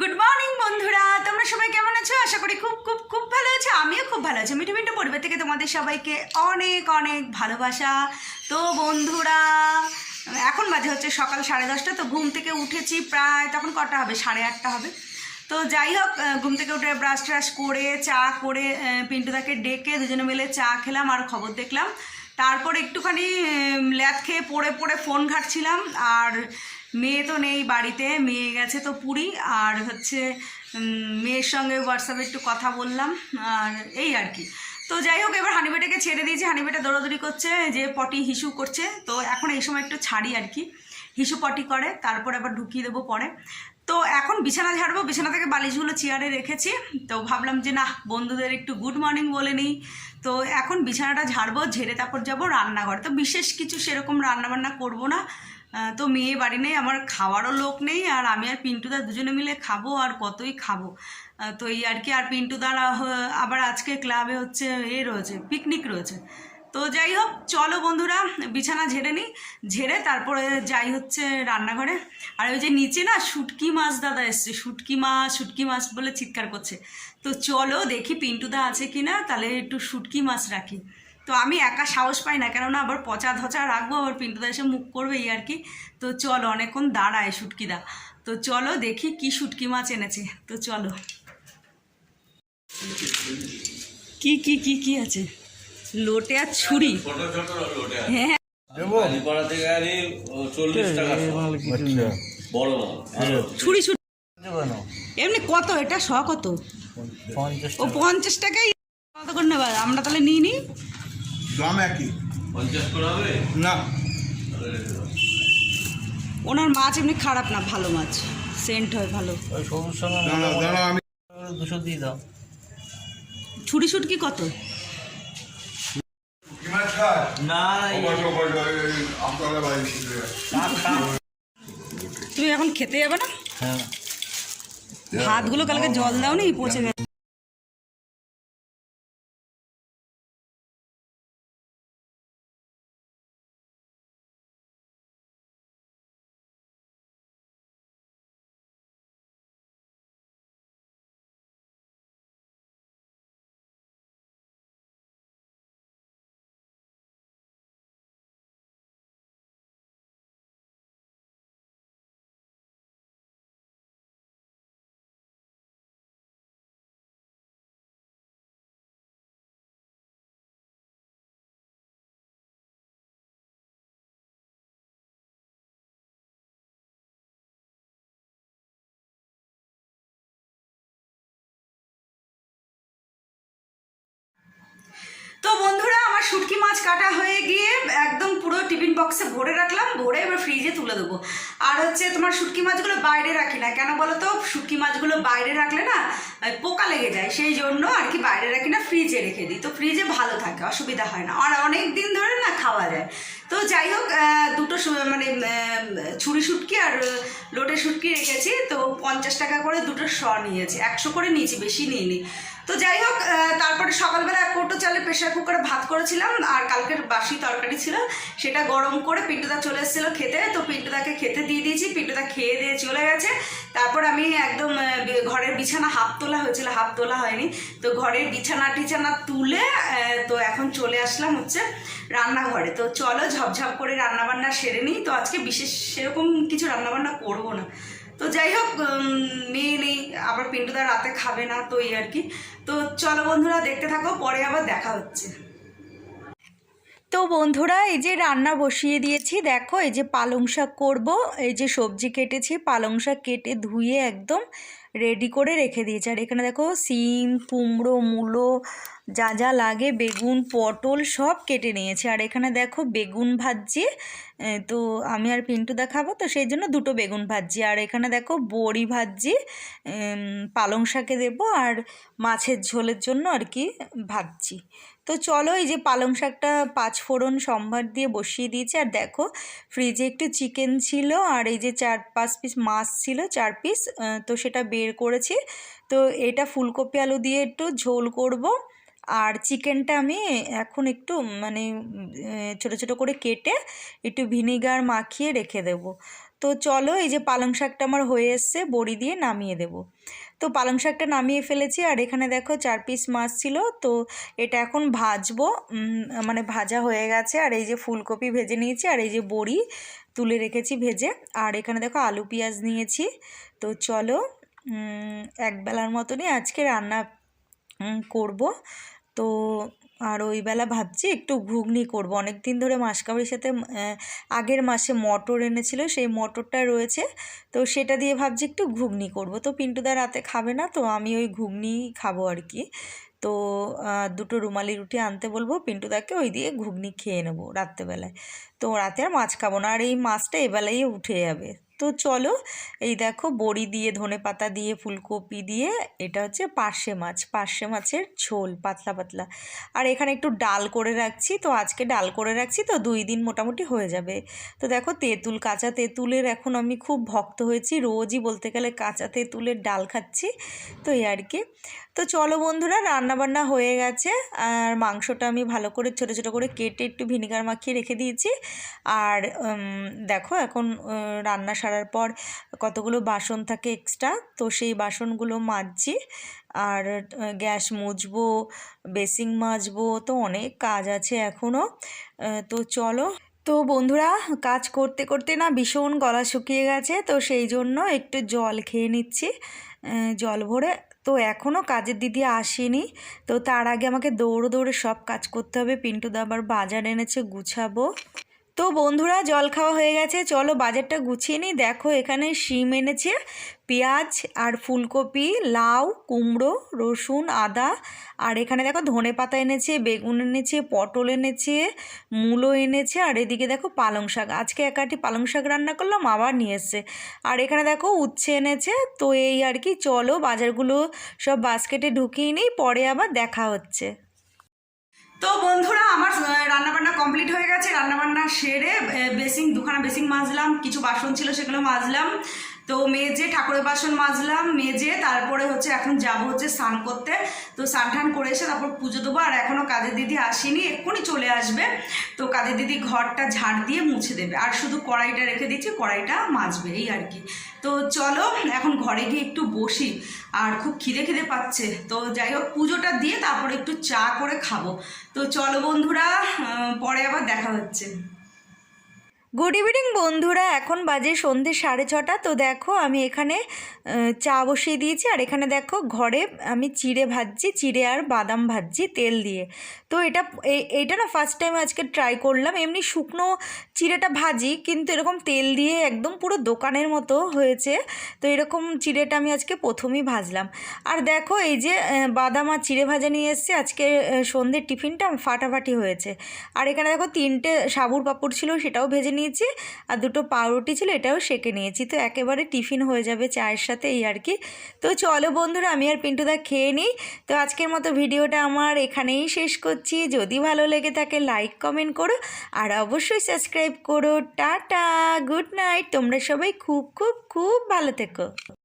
Good morning বন্ধুরা। তোমরা সবাই কেমন আছো? আশা করি খুব খুব খুব ভালো আছো। আমিও খুব ভালো আছি। মিঠু মিঠু পরিবার থেকে তোমাদের সবাইকে অনেক অনেক ভালোবাসা। তো বন্ধুরা, এখন বাজে হচ্ছে সকাল সাড়ে দশটা। তো ঘুম থেকে উঠেছি প্রায়, তখন কটা হবে? সাড়ে আটটা হবে। তো যাই হোক ঘুম থেকে উঠে ব্রাশ ট্রাশ করে, চা করে পিন্টুদাকে ডেকে দুজনে মিলে চা খেলাম আর খবর দেখলাম। তারপর একটুখানি ল্যাদ খেয়ে পড়ে পড়ে ফোন ঘাটছিলাম। আর মেয়ে তো নেই বাড়িতে, মেয়ে গেছে তো পুরী, আর হচ্ছে মেয়ের সঙ্গে হোয়াটসঅ্যাপে একটু কথা বললাম, আর এই আর কি। তো যাই হোক, এবার হানিবেটাকে ছেড়ে দিয়েছি, হানিবেটা দৌড়াদৌড়ি করছে, যে পটি হিসু করছে, তো এখন এই সময় একটু ছাড়ি আর কি। হিসু পটি করে, তারপর আবার ঢুকিয়ে দেবো পরে। তো এখন বিছানা ঝাড়বো, বিছানা থেকে বালিশগুলো চেয়ারে রেখেছি, তো ভাবলাম যে না, বন্ধুদের একটু গুড মর্নিং বলে নিই। তো এখন বিছানাটা ঝাড়বো, ঝেড়ে তারপর যাব রান্নাঘর। তো বিশেষ কিছু সেরকম রান্নাবান্না করব না তো মেয়ে বাড়ি নেই, আমার খাওয়ারও লোক নেই, আর আমি আর পিন্টুদা দুজনে মিলে খাব আর কতই খাব। তো এই আর কি, আর পিন্টুদার আবার আজকে ক্লাবে হচ্ছে এ রয়েছে পিকনিক রয়েছে। তো যাই হোক, চলো বন্ধুরা, বিছানা ঝেড়ে নিই, ঝেড়ে তারপরে যাই হচ্ছে রান্নাঘরে। আর ওই যে নিচে না শুটকি মাছ দাদা এসছে, শুটকি মাছ শুটকি মাছ বলে চিৎকার করছে। তো চলো দেখি পিন্টুদা আছে কি না তাহলে একটু শুটকি মাছ রাখি। তো আমি একা সাহস পাই না কেননা আবার পচা ধচা রাখব আবার পিন্টুদা এসে মুখ করবে এই আর কি। তো চলো অনেকক্ষণ দাঁড়ায় শুটকিদা তো চলো দেখি কি শুটকি মাছ এনেছে। তো চলো। কি কি কি কি আছে? লোটে আর ছুরি? হ্যাঁ। আচ্ছা। ছুরি ছুরি। এমনি কত? এটা শ কত ও পঞ্চাশ টাকাই। কত করে আমরা তাহলে নিই নি? দাম একই। পঞ্চাশ করে হবে? না। ওনার মাছ এমনি খারাপ না ভালো মাছ। সেন্ট হয় ভালো। ওই সবুজ দাঁড়া দাঁড়া আমি দুশো দিয়ে দাও। ছুরি শুটকি কত? তুমি এখন খেতে যাবে না? হ্যাঁ। ভাতগুলো কালকে জল দাও নি পচে গেছে। শুটকি মাছ কাটা হয়ে গিয়ে একদম পুরো টিফিন বক্সে ভরে রাখলাম, ভরে এবার ফ্রিজে তুলে দেবো। আর হচ্ছে তোমার শুটকি মাছগুলো বাইরে রাখি না। কেন বলো তো শুটকি মাছগুলো বাইরে রাখলে না পোকা লেগে যায়। সেই জন্য আর কি বাইরে রাখি না ফ্রিজে রেখে দিই। তো ফ্রিজে ভালো থাকে, অসুবিধা হয় না। আর অনেক দিন ধরে না খাওয়া যায়। তো যাই হোক দুটো মানে ছুরি শুটকি আর লোটে শুটকি রেখেছি। তো পঞ্চাশ টাকা করে দুটো শ নিয়েছি। একশো করে নিয়েছি, বেশি নিইনি। তো যাই হোক তারপরে সকালবেলা এক কৌটো চালে প্রেশার কুকারে ভাত করেছিলাম, আর কালকের বাসি তরকারি ছিল। সেটা গরম করে পিন্টুদা চলে এসেছিল খেতে, তো পিন্টুদাকে খেতে দিয়ে দিয়েছি পিন্টুদা খেয়ে দিয়ে চলে গেছে। তারপর আমি একদম ঘরের বিছানা হাফ তোলা হয়েছিল, হাফ তোলা হয়নি। তো ঘরের বিছানা টিছানা তুলে তো এখন চলে আসলাম হচ্ছে রান্নাঘরে। তো চলো ঝপঝপ করে রান্নাবান্না সেরে নিই। তো আজকে বিশেষ সেরকম কিছু রান্নাবান্না করব না। তো যাই হোক মেয়ে নেই আবার পিন্টুদা রাতে খাবে না, তো এই আর কি। তো চলো বন্ধুরা, দেখতে থাকো, পরে আবার দেখা হচ্ছে। তো বন্ধুরা, এই যে রান্না বসিয়ে দিয়েছি, দেখো, এই যে পালং শাক করব, এই যে সবজি কেটেছি, পালং শাক কেটে ধুয়ে একদম রেডি করে রেখে দিয়েছি। আর এখানে দেখো, সিম, কুমড়ো, মূলো, যা যা লাগে, বেগুন, পটল সব কেটে নিয়েছি। আর এখানে দেখো, বেগুন ভাজছি তো আমি আর পিন্টু দেখাবো, তো সেই জন্য দুটো বেগুন ভাজছি। আর এখানে দেখো, বড়ি ভাজছি পালং শাকে দেবো, আর মাছের ঝোলের জন্য আর কি ভাজছি। তো চলো এই যে পালং শাকটা পাঁচ ফোড়ন সম্ভার দিয়ে বসিয়ে দিয়েছি। আর দেখো ফ্রিজে একটু চিকেন ছিল আর এই যে চার পাঁচ পিস মাছ ছিল, চার পিস তো সেটা বের করেছি। তো এটা ফুলকপি আলু দিয়ে একটু ঝোল করব। আর চিকেনটা আমি এখন একটু মানে ছোটো ছোটো করে কেটে একটু ভিনিগার মাখিয়ে রেখে দেব। তো চলো এই যে পালং শাকটা আমার হয়ে এসছে বড়ি দিয়ে নামিয়ে দেব। তো পালং শাকটা নামিয়ে ফেলেছি আর এখানে দেখো চার পিস মাছ ছিল তো এটা এখন ভাজবো। মানে ভাজা হয়ে গেছে আর এই যে ফুলকপি ভেজে নিয়েছি আর এই যে বড়ি তুলে রেখেছি ভেজে। আর এখানে দেখো আলু পেঁয়াজ নিয়েছি তো চলো উম, এক বেলার মতনই আজকে রান্না করব। তো আর ওই বেলা ভাবছি একটু ঘুগনি করব। অনেক দিন ধরে মাসকাবারির সাথে আগের মাসে মটর এনেছিল, সেই মটরটা রয়েছে। তো সেটা দিয়ে ভাবছি একটু ঘুগনি করব। তো পিন্টুদা রাতে খাবে না, তো আমি ওই ঘুগনি খাব আর কি। তো দুটো রুমালি রুটি আনতে বলব পিন্টুদাকে ওই দিয়ে ঘুগনি খেয়ে নেব রাত্রেবেলায়। তো রাতে আর মাছ খাব না, আর এই মাছটা এবেলাই উঠে যাবে। তো চলো, এই দেখো বড়ি দিয়ে, ধনে পাতা দিয়ে, ফুলকপি দিয়ে, এটা হচ্ছে পার্শে মাছ। পার্শে মাছের ঝোল, পাতলা পাতলা। আর এখানে একটু ডাল করে রাখছি, তো আজকে ডাল করে রাখছি, তো দুই দিন মোটামুটি হয়ে যাবে। তো দেখো তেঁতুল, কাঁচা তেঁতুলের এখন আমি খুব ভক্ত হয়েছি, রোজই বলতে গেলে কাঁচা তেঁতুলের ডাল খাচ্ছি, তো এই আর কি। তো চলো বন্ধুরা, রান্নাবান্না হয়ে গেছে, আর মাংসটা আমি ভালো করে ছোটো ছোটো করে কেটে একটু ভিনিগার মাখিয়ে রেখে দিয়েছি। আর দেখো এখন রান্না সারার পর কতগুলো বাসন থাকে এক্সট্রা তো সেই বাসনগুলো মাজছি। আর গ্যাস মুছবো বেসিং মাজবো, তো অনেক কাজ আছে এখনও তো চলো। তো বন্ধুরা, কাজ করতে করতে না ভীষণ গলা শুকিয়ে গেছে, তো সেই জন্য একটু জল খেয়ে নিচ্ছি জল ভরে। তো এখনও কাজের দিদি আসেনি, তো তার আগে আমাকে দৌড়ে দৌড়ে সব কাজ করতে হবে। পিন্টু আবার বাজার এনেছে, গুছাবো। তো বন্ধুরা, জল খাওয়া হয়ে গেছে। চলো বাজারটা গুছিয়ে নিই। দেখো এখানে শিম এনেছে, পেঁয়াজ আর ফুলকপি, লাউ, কুমড়ো, রসুন, আদা। আর এখানে দেখো ধনে পাতা এনেছে, বেগুন এনেছে, পটল এনেছে, মূলো এনেছে। আর এদিকে দেখো পালং শাক। আজকে একাটি পালং শাক রান্না করলাম, আবার নিয়ে এসছে। আর এখানে দেখো উচ্ছে এনেছে। তো এই আর কি, চলো বাজারগুলো সব বাস্কেটে ঢুকিয়ে নিই, পরে আবার দেখা হচ্ছে। তো বন্ধুরা, আমার রান্নাবান্না কমপ্লিট হয়ে গেছে। রান্নাবান্না সেরে বেসিং দুখানা বেসিং মাজলাম, কিছু বাসন ছিল সেগুলো মাজলাম। তো মেজে ঠাকুরের বাসন মাজলাম মেজে তারপরে হচ্ছে এখন যাব হচ্ছে স্নান করতে। তো স্নান টান করে এসে তারপর পুজো দেবো, আর এখনও কাজের দিদি আসেনি, এক্ষুনি চলে আসবে। তো কাজের দিদি ঘরটা ঝাড় দিয়ে মুছে দেবে, আর শুধু কড়াইটা রেখে দিচ্ছি, কড়াইটা মাজবে, এই আর কি। তো চলো, এখন ঘরে গিয়ে একটু বসি, আর খুব খিদে খিদে পাচ্ছে। তো যাই হোক, পুজোটা দিয়ে তারপরে একটু চা করে খাব। তো চলো বন্ধুরা পরে আবার দেখা হচ্ছে। গুড ইভিনিং বন্ধুরা। এখন বাজে সন্ধে সাড়ে ছটা। তো দেখো, আমি এখানে চা বসিয়ে দিয়েছি। আর এখানে দেখো, ঘরে আমি চিড়ে ভাজছি, চিড়ে আর বাদাম ভাজছি তেল দিয়ে। তো এটা, এ- এইটা না ফার্স্ট টাইম আজকে ট্রাই করলাম। এমনি শুকনো চিড়েটা ভাজি, কিন্তু এরকম তেল দিয়ে একদম পুরো দোকানের মতো হয়েছে। তো এরকম চিড়েটা আমি আজকে প্রথমেই ভাজলাম। আর দেখো, এই যে বাদাম আর চিড়ে ভাজা নিয়ে এসছে। আজকে সন্ধ্যের টিফিনটা ফাটাফাটি হয়েছে। আর এখানে দেখো, তিনটে সাবুর পাপড় ছিল, সেটাও ভেজে নিয়েছি আর দুটো পাউরুটি ছিল এটাও সেকে নিয়েছি। তো একেবারে টিফিন হয়ে যাবে চায়ের সাথে এই আর কি। তো চলো বন্ধুরা, আমি আর পিন্টুদা খেয়ে নিই। তো আজকের মতো ভিডিওটা আমার এখানেই শেষ করছি। যদি ভালো লেগে থাকে, লাইক, কমেন্ট করো। আর অবশ্যই সাবস্ক্রাইব করো। Tata, good night. তোমরা সবাই খুব খুব খুব ভালো থেকো।